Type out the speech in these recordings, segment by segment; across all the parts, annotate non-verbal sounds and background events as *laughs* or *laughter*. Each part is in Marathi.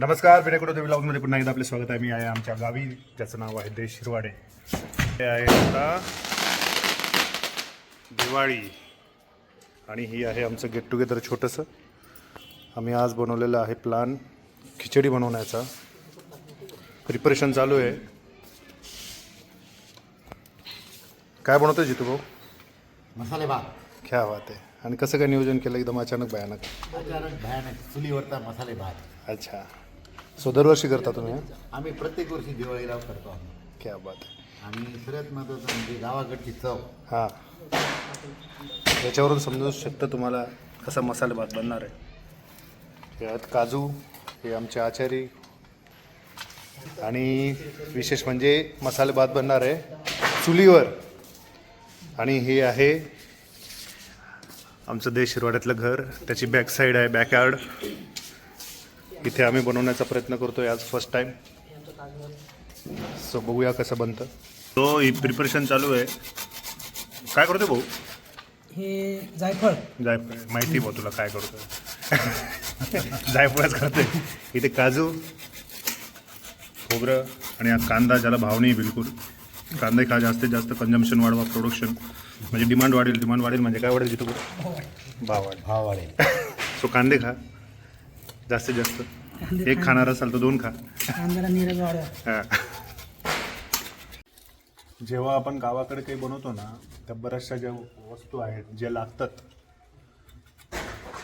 नमस्कार विनायकुड ब्लॉगमध्ये पुन्हा एकदा आपले स्वागत आहे. मी आहे आमच्या गावी ज्याचं नाव आहे देश शिरवाडे हे आहे आता दिवाळी. आणि ही आहे आमचं गेट टुगेदर छोटंसं. आम्ही आज बनवलेलं आहे प्लान खिचडी बनवण्याचा. प्रिपरेशन चालू आहे. काय बनवतोय जितू भाऊ? मसाले भात. क्या बात आहे. आणि कसं काय नियोजन केलं? एकदम अचानक भयानक. अचानक भयानक. चुलीवरचा मसाले भात. अच्छा. सो दरवर्षी करता तुम्ही हं? आम्ही प्रत्येक वर्षी दिवाळीला करतो आम्ही. क्या बात आणि सगळ्यात महत्त्वाचं म्हणजे गावाकडची चव. हां. याच्यावरून समजू शकतं तुम्हाला कसा मसाले भात बनणार आहे. यात काजू हे आमचे आचारी. आणि विशेष म्हणजे मसाले भात बनणार आहे चुलीवर. आणि हे आहे आमचं देश शिरवाड्यातलं घर. त्याची बॅक साईड आहे बॅकयार्ड इथे आम्ही बनवण्याचा प्रयत्न करतोय आज फर्स्ट टाइम सो बघूया कसं बनतं. तो ही प्रिपरेशन चालू आहे. काय करतोय भाऊ? हे जायफळ. जायफळ. माहिती भाऊ तुला काय करतोय. *laughs* जायफळच करतोय. इथे काजू खोबरं आणि हा कांदा ज्याला भाव नाही बिलकुल. कांदा खा जास्तीत जास्त कन्झम्पशन वाढवा प्रोडक्शन म्हणजे डिमांड वाढेल. डिमांड वाढेल म्हणजे काय वाढेल तिथं भाव वाढेल. भावाळे सो *laughs* कांदे खा. जास्तीत जास्त. एक खाणार असाल तर दोन खा. हा. जेव्हा आपण गावाकडे काही बनवतो ना त्या बऱ्याचशा ज्या वस्तू आहेत ज्या लागतात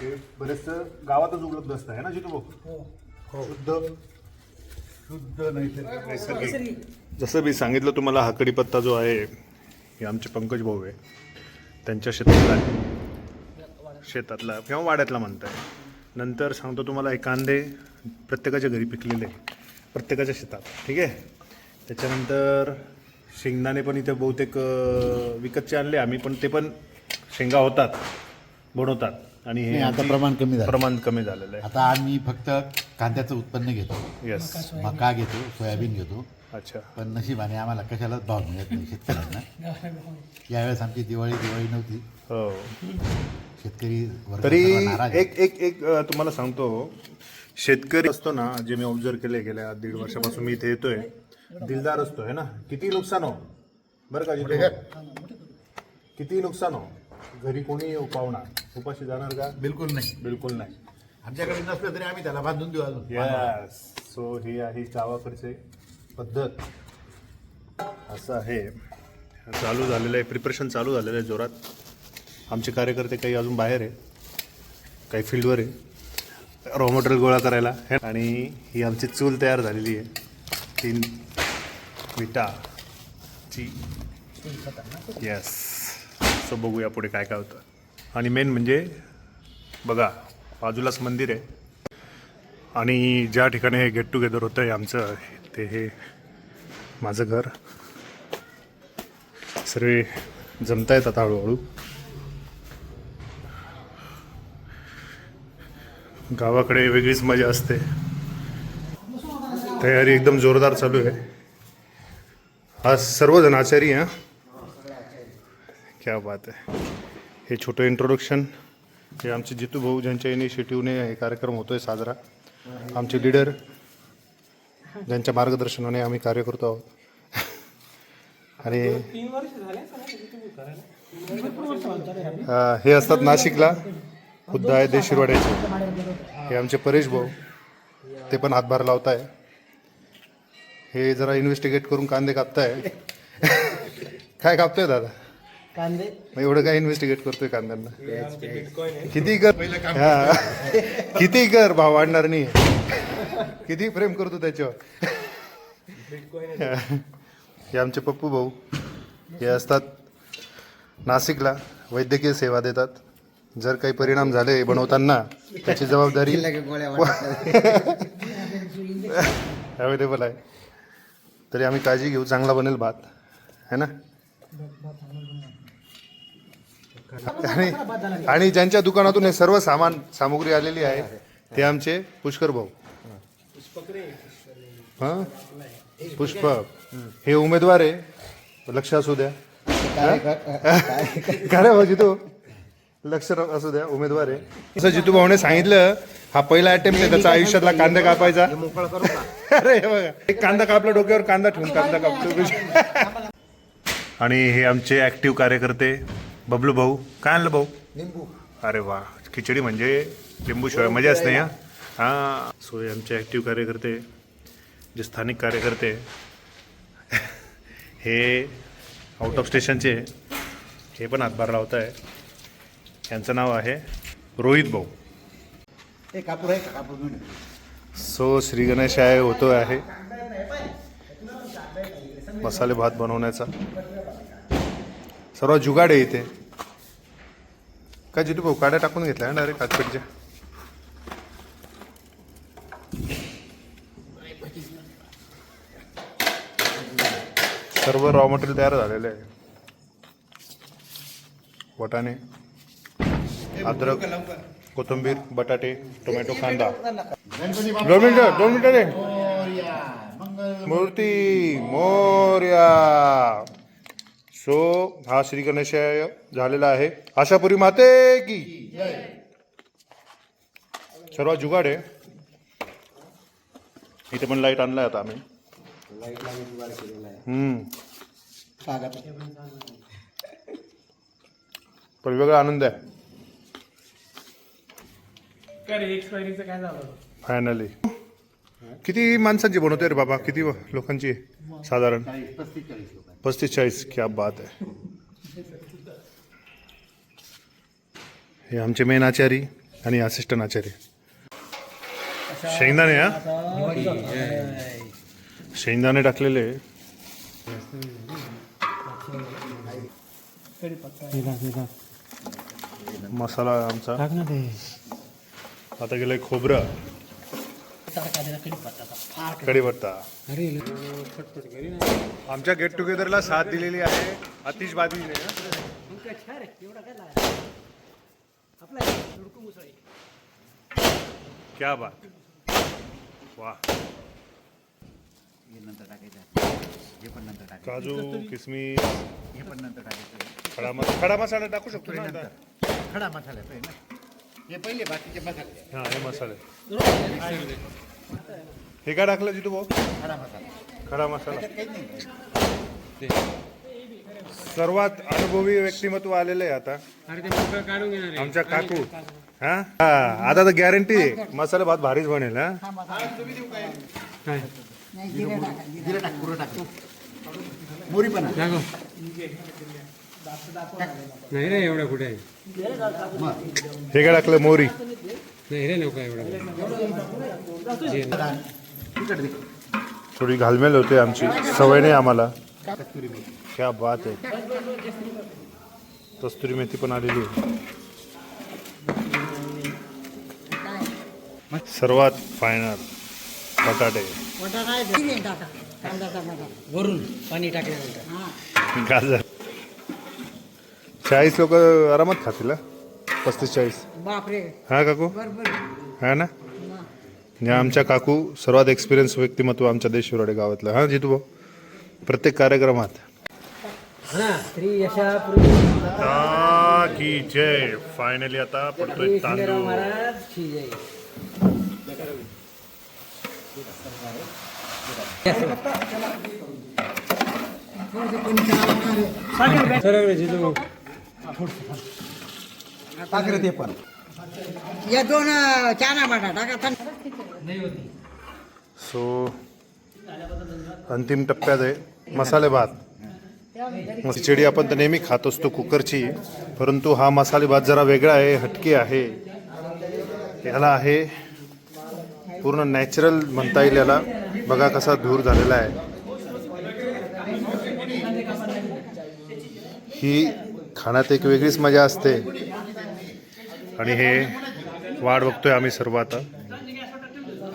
ते बरेचस गावातच उपलब्ध असतं आहे ना जितू भाऊ? हो. शुद्ध शुद्ध नैसर्गिक नैसर्गिक. जसं मी सांगितलं तुम्हाला हा कढीपत्ता जो आहे हे आमचे पंकज भाऊ आहे. त्यांच्या शेतातला शेतातला किंवा वाड्यातला म्हणताय. नंतर सांगतो तुम्हाला हे कांदे प्रत्येकाच्या घरी पिकलेले प्रत्येकाच्या शेतात ठीक आहे? त्याच्यानंतर शेंगदाणे पण इथे बहुतेक विकतचे आणले. आम्ही पण ते पण शेंगा होतात बनवतात. आणि हे आता प्रमाण कमी झालं. प्रमाण कमी झालेलं आहे. आता आम्ही फक्त कांद्याचं उत्पन्न घेतो. येस मका घेतो सोयाबीन घेतो. अच्छा. पण नशिबाने आम्हाला कशालाच भाव मिळत नाही शेतकऱ्यांना? *laughs* यावेळेस आमची दिवाळी दिवाळी नव्हती. हो. शेतकरी वर्ग तरी सर्व नाराज आहे. एक एक एक अ, तुम्हाला सांगतो शेतकरी असतो ना जे मी ऑब्झर्व केले गेल्या दीड वर्षापासून मी इथे येतोय दिलदार असतो है ना? किती नुकसान हो? बरं का जिथे किती नुकसान हो? घरी कोणी पाहुणार उपाशी जाणार का? बिलकुल नाही. बिलकुल नाही. आमच्याकडे नसलं तरी आम्ही त्याला बांधून देऊ अजून. येस सो ही आहे गावाकडचे पद्धत. असं आहे. चालू झालेलं आहे प्रिपरेशन चालू झालेलं आहे जोरात. आमचे कार्यकर्ते काही अजून बाहेर आहे काही फील्डवर आहे. रॉ मटेरियल गोळा करायला. आणि ही आमची चूल तयार झालेली आहे. तीन विटाची येस सो बघूया पुढे काय काय होतं. आणि मेन म्हणजे बघा बाजूलाच मंदिर आहे. आणि ज्या ठिकाणी हे गेट टुगेदर होतं आहे आमचं ते हे माझं घर. सर्वे जमता येतात हळूहळू. गावाकडे वेगळीच मजा असते. तयारी एकदम जोरदार चालू आहे. हा सर्वजण आचारी हां? क्या बात आहे. हे छोटं इंट्रोडक्शन हे आमचे जितू भाऊ ज्यांच्या इनिशिएटिव्हने हे कार्यक्रम होतोय साजरा. आमचे लीडर ज्यांच्या मार्गदर्शनाने आम्ही कार्य करतो आहोत. *laughs* आणि हा, हे असतात नाशिकला. खुद्द आहे देशिरवाड्याचे. हे आमचे परेश भाऊ. ते पण हातभार लावताय. हे जरा इन्व्हेस्टिगेट करून कांदे कापताय. काय कापतोय दादा? कांदे. मग एवढं काय इन्व्हेस्टिगेट करतोय कांद्यांना? किती कर हा. किती कर भाव वाढणार नाही. किती प्रेम करतो त्याच्यावर. हे आमचे पप्पू भाऊ. हे असतात नाशिकला वैद्यकीय सेवा देतात. जर काही परिणाम झाले बनवताना त्याची जबाबदारी अवेलेबल आहे. तरी आम्ही काळजी घेऊ चांगला बनेल भात. है ना? आणि आणि ज्यांच्या दुकानातून हे सर्व सामान सामुग्री आलेली आहे ते आमचे पुष्कर भाऊ. हा? पुष्प. हे उमेदवार आहे. लक्ष असू द्या. काय *laughs* रे भाऊ जितू लक्ष असू द्या उमेदवार आहे. असं जितू भाऊने सांगितलं हा पहिला अटेम्प्ट आहे त्याचा आयुष्यातला कांदा कापायचा. *laughs* अरे हे बघा. एक कांदा कापला डोक्यावर कांदा ठेवून कांदा कापतो. आणि हे आमचे ऍक्टिव्ह कार्यकर्ते बबलू भाऊ. काय आणलं भाऊ? लिंबू. अरे वा खिचडी म्हणजे लिंबू शिवाय मजा असते हा? हा. सो हे आमचे ऍक्टिव्ह कार्यकर्ते जे स्थानिक कार्यकर्ते हे आउट ऑफ स्टेशनचे हे पण हातभार लावत आहे यांचं नाव आहे रोहित भाऊ. हे कापूर आहे का? कापूर. सो श्री गणेश आहे होतो आहे. मसाले भात बनवण्याचा. सर्व जुगाड आहे इथे. काय जितू भाऊ काड्या टाकून घेतल्या ना डायरेक्ट हातपेटच्या सर्व रॉ मटेरियल तयार झालेलं आहे. वाटाणे. अद्रक कोथिंबीर बटाटे टोमॅटो कांदा. दोन मिनिटं दोन मिनिटं रे मूर्ती मोर्या. सो हा श्री गणेश झालेला आहे. आशापुरी माते की. सर्वात जुगाड आहे. इथे पण लाइट आणलाय आता आम्ही. पण वेगळा आनंद आहे. काय झालं? फायनली किती माणसांची बनवते रे बाबा? किती लोकांची? साधारण? पस्तीस चाळीस. क्या बात आहे हे आमचे मेन आचारी आणि असिस्टंट आचारी. शेंगदाणे हा? शेंगदाणे टाकलेले. मसाला आमचा. टाक ना ते. आता गेलंय खोबरं. कढीपत्ता. आमच्या गेट टुगेदरला साथ दिलेली आहे आतिश बादीने. क्या बात. वा काजू किसमिस. हे पण नंतर टाकायचं खडा मसाला टाकू शकतो खडा मसाला हे पहिले बाकीचे मसाले. हा हे मसाले. हे काय टाकलं जितू भाऊ? खडा मसाला. खडा मसाला. त्याच्यात काहीच नाही. सर्वात अनुभवी व्यक्तिमत्व आलेलं आहे आता. आमच्या काकू. हा? हा, आता तर गॅरंटी मसाला भात भारीच बनेल हा? जिरं टाक. पुरं टाक. मोरी पण. नाही रे एवढा कुठे आहे? हे काय टाकलं मोरी? नाही रे नका एवढा थोडी घालमेल होते आमची. सवय नाही आम्हाला. क्या बात आहे. कस्तुरी मेथी पण आलेली आहे. सर्वात फायनल बटाटे. वरून पाणी टाकल्यानंतर. गाजर. चाळीस लोक आरामात खातील हा? पस्तीस चाळीस. बापरे. हा काकू? हा ना? म्हणजे आमच्या काकू सर्वात एक्सपिरियन्स व्यक्तिमत्व आमच्या देशविराडे गावातलं. हा जितू भाऊ? प्रत्येक कार्यक्रमात. हा. यशा की जय. फायनली आता पडतोय तांदूळ. महाराज की जय. सरळ रे जिजू या दोन चाना बटाटा टाका सो अंतिम टप्प्यात आहे मसाले भात. खिचडी आपण तर नेहमी खात असतो कुकरची परंतु हा मसाले भात जरा वेगळा आहे हटके आहे. याला आहे पूर्ण नॅचरल म्हणता येईल याला. बघा कसा धूर झालेला आहे. ही खाण्यात एक वेगळीच मजा असते. आणि हे वाट बघतोय आम्ही सर्व आता.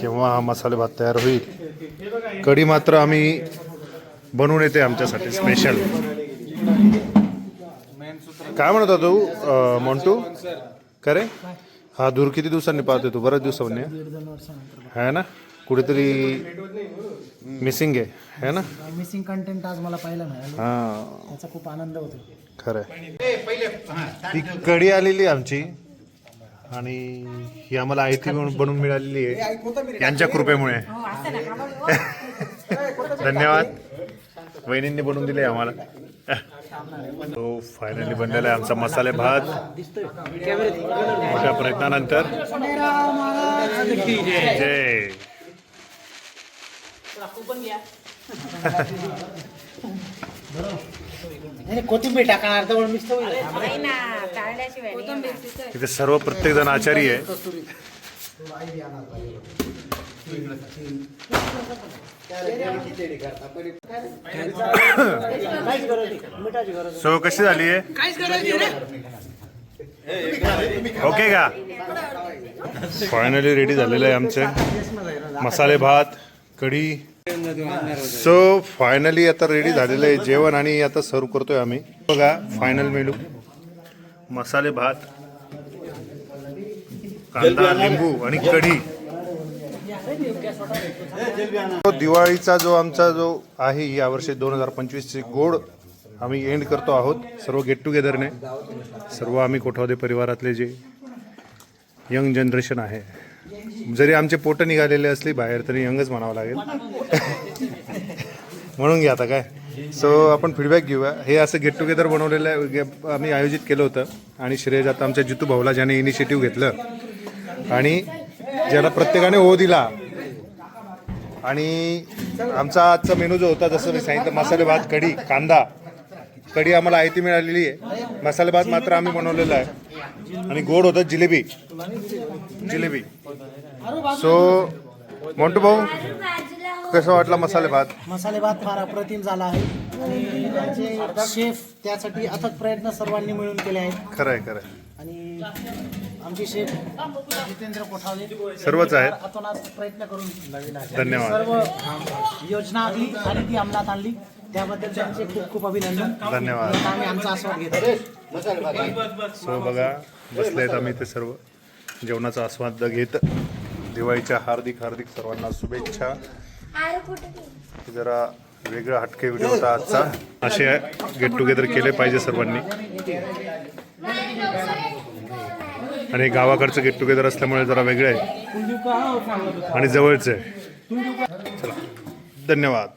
केव्हा हा मसाले भात तयार होईल? कढी मात्र आम्ही बनवून येते आमच्यासाठी स्पेशल काय म्हणत होता तू अं, मोंटू? का रे हा दूर किती दिवसांनी पाहतोय तू? बऱ्याच दिवसांनी है ना? कुठेतरी मिसिंग आहे है ना? मिसिंग कंटेंट आज मला पाहिलं मिळालं हा. त्याचा खूप आनंद होतो. खरं आहे. ही कढी आलेली आमची आणि ही आम्हाला आयती बनवून बनवून मिळालेली आहे. यांच्या कृपेमुळे. *laughs* धन्यवाद. वहिनींनी बनवून दिले आम्हाला. तो फायनली बनलेला आहे आमचा मसाले भात. मोठ्या प्रयत्नानंतर. जय. कोथिंबीर टाकणार मिक्स नाही ना टाळल्याशिवाय नाही. इथे सर्व प्रत्येक जण आचारी आहे. सो कशी झाली आहे? ओके का? फायनली रेडी झालेलं आहे आमचे. मसाले भात कढी सो फायनली आता रेडी झालेलं आहे जेवण आणि आता सर्व करतोय आम्ही. बघा फायनल मेनू मसाले भात कांदा लिंबू आणि कढी. दिवाळीचा जो आमचा जो आहे या वर्षी दोन हजार पंचवीसचे गोड आम्ही एंड करतो आहोत सर्व गेट टुगेदरने सर्व आम्ही कोठावदे परिवारातले जे यंग जनरेशन आहे. जरी आमचे पोटं निघालेले असली बाहेर तरी यंगच म्हणावं लागेल. म्हणून घ्या आता काय. सो आपण फीडबॅक घेऊया. हे असं गेट टुगेदर बनवलेलं आहे आम्ही आयोजित केलं होतं. आणि श्रेय आता आमच्या जितू भाऊला ज्याने इनिशिएटिव्ह घेतलं. आणि ज्याला प्रत्येकाने ओ दिला. आणि आमचा आजचा मेनू जो होता जसं मी सांगितलं मसाले भात कढी कांदा. कढी आम्हाला आयती मिळालेली आहे. मसाले भात मात्र आम्ही बनवलेला आहे. आणि गोड होतं जिलेबी. जिलेबी. सो मोंटू भाऊ कसं वाटला मसाले भात? मसाले भात फार अप्रतिम झाला आहे. आणि आमचे शेफ त्यासाठी अथक प्रयत्न सर्वांनी मिळून केले आहेत. खरं आहे खरं आहे आणि आमचे शेफ जितेंद्र कोठावले सर्वच आहेत. अतोनात प्रयत्न करून धन्यवाद. सर्व योजना आखली आणि ती अंमलात आणली. त्याबद्दल त्यांचे खूप खूप अभिनंदन. धन्यवाद. आता आम्ही आमचा आस्वाद घेतो. सो बघा बसलेत आम्ही ते सर्व. जेवणाचा आस्वाद घेत दिवाळीच्या हार्दिक हार्दिक सर्वांना शुभेच्छा. जरा वेगळा हटके व्हिडिओ होता आजचा. असे गेट टुगेदर केले पाहिजे सर्वांनी. आणि गावाकडचं गेट टुगेदर असल्यामुळे जरा वेगळं आहे. आणि जवळचं आहे. चला. धन्यवाद.